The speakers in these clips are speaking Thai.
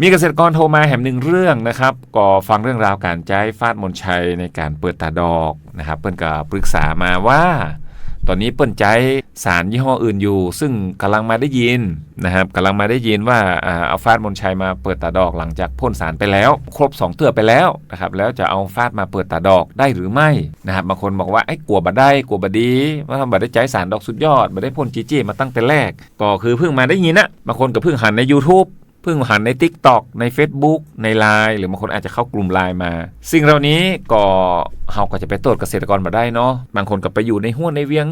มีเกษตรกรโทรมาแหมหนึ่งเรื่องนะครับก็ฟังเรื่องราวการใช้ฟาดมนชัยในการเปิดตาดอกนะครับเปิ้นก็ปรึกษามาว่า ตอนนี้เปิ้นใจสารยี่ห้ออื่นอยู่ ซึ่งกำลังมาได้ยินนะครับกำลังมาได้ยินว่าเอาฟาดมนชัยมาเปิดตาดอกหลังจากพ่นสารไปแล้ว ครบ 2 เตือไปแล้วนะครับแล้วจะเอาฟาดมาเปิดตาดอกได้หรือไม่นะครับบางคนบอกว่าไอ้กลัวบัดได้กลัวบัดดีว่าบัดได้ใจสารดอกสุดยอดบัดได้พ่นจีจีมาตั้งแต่แรก ก็คือเพิ่งมาได้ยินนะบางคนก็เพิ่งหันใน YouTube พิ่งหันใน Tik t o อกใน Facebook ใน Line หรือบางคนอาจจะเข้ากลุ่ม l ล n e มา สิ่งเหล่านี้ก็เฮาก็จะไปตรวจเกษตรกรมาได้เนาะบางคนก็ไปอยู่ในห้วนในเวียง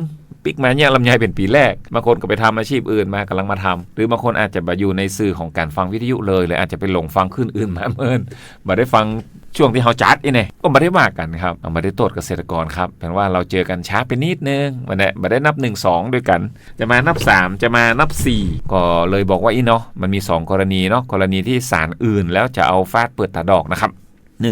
ปิกมาเนี่ยลำไยเป็นปีแรกบางคนก็ไปทำอาชีพอื่นมากำลังมาทำหรือบางคนอาจจะมาอยู่ในสื่อของการฟังวิทยุเลยหรืออาจจะไปหลงฟังขึ้นอื่นมาเมินมาได้ฟัง ช่วงที่เฮาจัดอีเนี่ยก็มาได้ว่ากันครับเอามาได้โทษเกษตรกรครับแปลว่าเราเจอกันช้าไปนิดนึงมาได้มาได้นับ 1 2 ด้วยกัน จะมานับ 3 จะมานับ 4 ก็เลยบอกว่าอีเนาะมันมี 2 กรณีเนาะกรณีที่สารอื่นแล้วจะเอาฟาดเปิดตาดอกนะครับ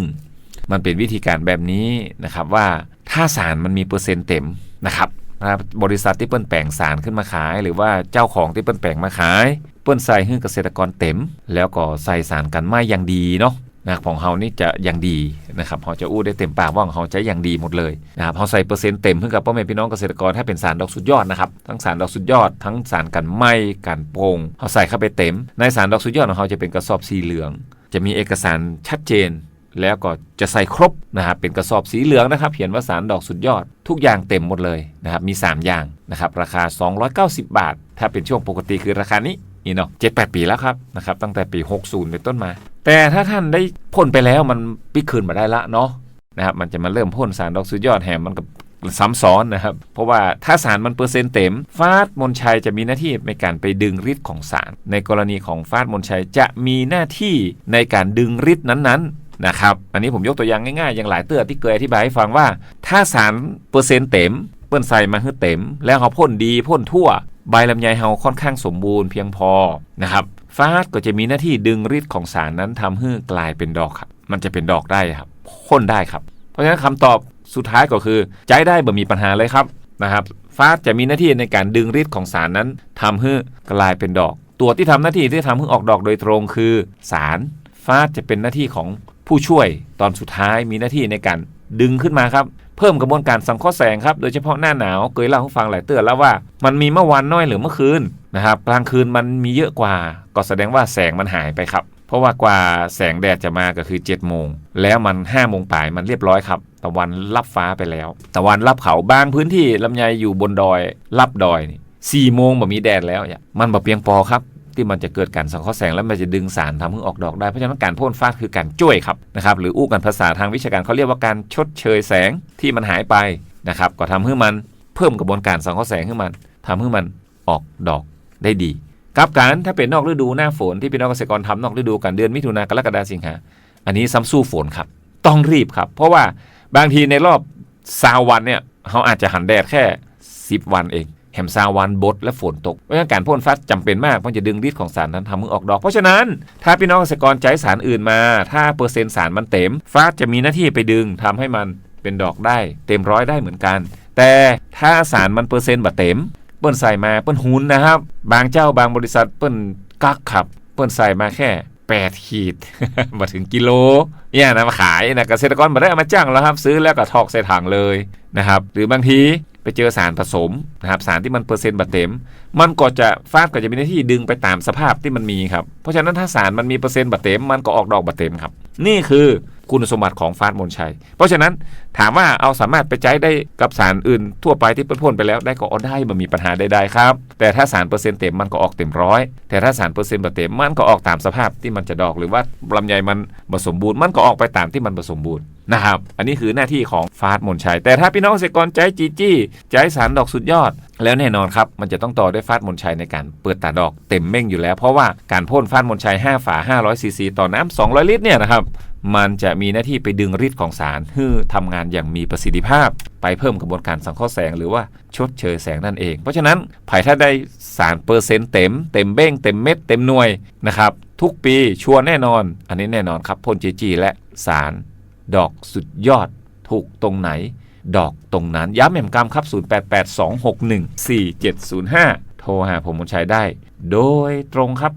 1. มันเป็นวิธีการแบบนี้นะครับว่าถ้าสารมันมีเปอร์เซ็นต์เต็มนะครับนะครับบริษัทที่เปิ้นแปลงสารขึ้นมาขาย หรือว่าเจ้าของที่เปิ้นแปลงมาขาย เปิ้นใส่ให้เกษตรกรเต็ม แล้วก็ใส่สารกันไม้อย่างดีเนาะ นะครับของเฮานี่จะอย่างดีนะครับเฮาจะอู้ได้เต็มปากว่าของเฮาจะอย่างดีหมดเลยนะครับเฮาใส่เปอร์เซ็นต์เต็มเพื่อกับพ่อแม่พี่น้องเกษตรกรถ้เป็นสารดอกสุดยอดนะครับทั้งสารดอกสุดยอด ทั้งสารกันไหมกันโป่งเฮาใส่เข้าไปเต็ม ในสารดอกสุดยอดของเฮาจะเป็นกระสอบสีเหลือง จะมีเอกสารชัดเจน แล้วก็จะใส่ครบนะครับเป็นกระสอบสีเหลืองนะครับเขียนว่าสารดอกสุดยอด ทุกอย่างเต็มหมดเลยนะครับมี 3 อย่างนะครับราคา 290 บาท ถ้าเป็นช่วงปกติคือราคานี้นี่เนาะเจ็ดแปดปีแล้วครับนะครับตั้งแต่ปี 60 เป็นต้นมา แต่ถ้าท่านได้พ่นไปแล้วมันปิกคืนมาได้ละเนาะนะครับมันจะมาเริ่มพ่นสารดอกสุดยอดแหมมันกับซ้ำซ้อนนะครับ เพราะว่าถ้าสารมันเปอร์เซ็นต์เต็มฟาดมนชัยจะมีหน้าที่ในการไปดึงฤทธิ์ของสาร ในกรณีของฟาดมนชัยจะมีหน้าที่ในการดึงฤทธิ์นั้นๆนะครับ อันนี้ผมยกตัวอย่างง่ายๆ อย่างหลายเตือที่เคยอธิบายให้ฟังว่า ถ้าสารเปอร์เซ็นต์เต็ม ปิ้นใส่มาให้เต็ม แล้วเขาพ่นดีพ่นทั่ว ใบลำไยเฮาค่อนข้างสมบูรณ์เพียงพอนะครับฟาดก็จะมีหน้าที่ดึงฤทธิ์ของสารนั้นทำให้กลายเป็นดอกครับ มันจะเป็นดอกได้ครับพ่นได้ครับ เพราะฉะนั้นคำตอบสุดท้ายก็คือใจได้บ่มีปัญหาเลยครับนะครับฟาดจะมีหน้าที่ในการดึงฤทธิ์ของสารนั้นทำให้กลายเป็นดอก ตัวที่ทำหน้าที่ที่ทำให้ออกดอกโดยตรงคือสารฟาดจะเป็นหน้าที่ของผู้ช่วยตอนสุดท้ายมีหน้าที่ในการ ดึงขึ้นมาครับ เพิ่มกระบวนการสังเคราะห์แสงครับ โดยเฉพาะหน้าหนาวเคยเล่าให้ฟังหลายเตือนแล้วว่า มันมีเมื่อวานน้อยหรือเมื่อคืนนะครับกลางคืนมันมีเยอะกว่า ก็แสดงว่าแสงมันหายไปครับ เพราะว่ากว่าแสงแดดจะมาก็คือ7จ็ดโมงแล้วมัน5้าโมงป่ายมันเรียบร้อยครับตะวันรับฟ้าไปแล้ว ตะวันรับเขาบางพื้นที่ลำไยอยู่บนดอยรับดอยสี่โมงแบบมีแดดแล้วเนี่ยมันแบบเพียงพอครับ ที่มันจะเกิดการสังเคราะห์แสงแล้วมันจะดึงสารทำให้ออกดอกได้ เพราะฉะนั้นการพ่นฟ้าคือการจ้วยครับนะครับหรืออู้กันภาษาทางวิชาการเขาเรียกว่าการชดเชยแสงที่มันหายไปนะครับก็ทำให้มันเพิ่มกระบวนการสังเคราะห์แสงให้มันทำให้มันออกดอกได้ดีกับการถ้าเป็นนอกฤดูหน้าฝนที่พี่น้องเกษตรกรทำนอกฤดูกันเดือนมิถุนากรกฎาสิงหาอันนี้ซ้ำสู้ฝนครับ ต้องรีบครับ เพราะว่าบางทีในรอบซาวันเนี่ยเขาอาจจะหันแดดแค่ 10 วันเอง แหมซาวันบดและฝนตกเพราะฉะนั้นการพ่นฟัดจำเป็นมากเพราะจะดึงฤทธิ์ของสารนั้นทำให้ออกดอก เพราะฉะนั้น ถ้าพี่น้องเกษตรกรใช้สารอื่นมา ถ้าเปอร์เซ็นต์สารมันเต็มฟาดจะมีหน้าที่ไปดึงทำให้มันเป็นดอกได้ เต็มร้อยได้เหมือนกัน แต่ถ้าสารมันเปอร์เซ็นต์บ่เต็ม เปิ้นใส่มาเปิ้นหุนนะครับ บางเจ้าบางบริษัทเปิ้นกักขับ เปิ้นใส่มาแค่8ขีดมาถึงกิโลเนี่ยนะมาขายนะเกษตรกรมาได้เอามาจ้างแล้วครับ ซื้อแล้วก็ทอกใส่ถังเลยนะครับ หรือบางที ไปเจอสารผสมนะครับสารที่มันเปอร์เซ็นต์บัดเต็ม มันก็จะฟาดก็จะมีหน้าที่ดึงไปตามสภาพที่มันมีครับเพราะฉะนั้นถ้าสารมันมีเปอร์เซ็นต์บัดเต็มมันก็ออกดอกบัดเต็มครับนี่คือคุณสมบัติของฟาดมนชัย เพราะฉะนั้นถามว่าเอาสามารถไปใช้ได้กับสารอื่นทั่วไปที่เพ่นๆไปแล้วได้ก็เอาได้มันมีปัญหาใดๆครับ แต่ถ้าสารเปอร์เซ็นต์เต็มมันก็ออกเต็มร้อยแต่ถ้าสารเปอร์เซ็นต์บัดเต็มมันก็ออกตามสภาพที่มันจะดอกหรือว่าลำไยมันผสมบูรณ์มันก็ออกไปตามที่มันผสมบูรณ์นะครับ อันนี้คือหน้าที่ของฟาดมนชัย แต่ถ้าพี่น้องเกษตรกรใจจีจี้ใจสารดอกสุดยอด แล้วแน่นอนครับ มันจะต้องต่อด้วยฟาดมนชัยในการเปิดตาดอกเต็มเม่งอยู่แล้ว เพราะว่าการพ่นฟาดมนชัย 5 ฝา 500ซีซีต่อน้ำ200 ลิตรเนี่ยนะครับ มันจะมีหน้าที่ไปดึงฤทธิ์ของสารให้ทำงานอย่างมีประสิทธิภาพ ไปเพิ่มกระบวนการสังเคราะห์แสงหรือว่าชดเชยแสงนั่นเอง เพราะฉะนั้นไผ่ถ้าได้สารเปอร์เซ็นต์เต็มเต็มเบ้งเต็มเม็ดเต็มหน่วยนะครับทุกปีชัวร์แน่นอน อันนี้แน่นอนครับพ่นจีจีและสาร ดอกสุดยอดถูกตรงไหน ดอกตรงนั้น ย้ำแหม่มกามครับ 0882614705 โทรหาผมมนชัยได้ โดยตรงครับ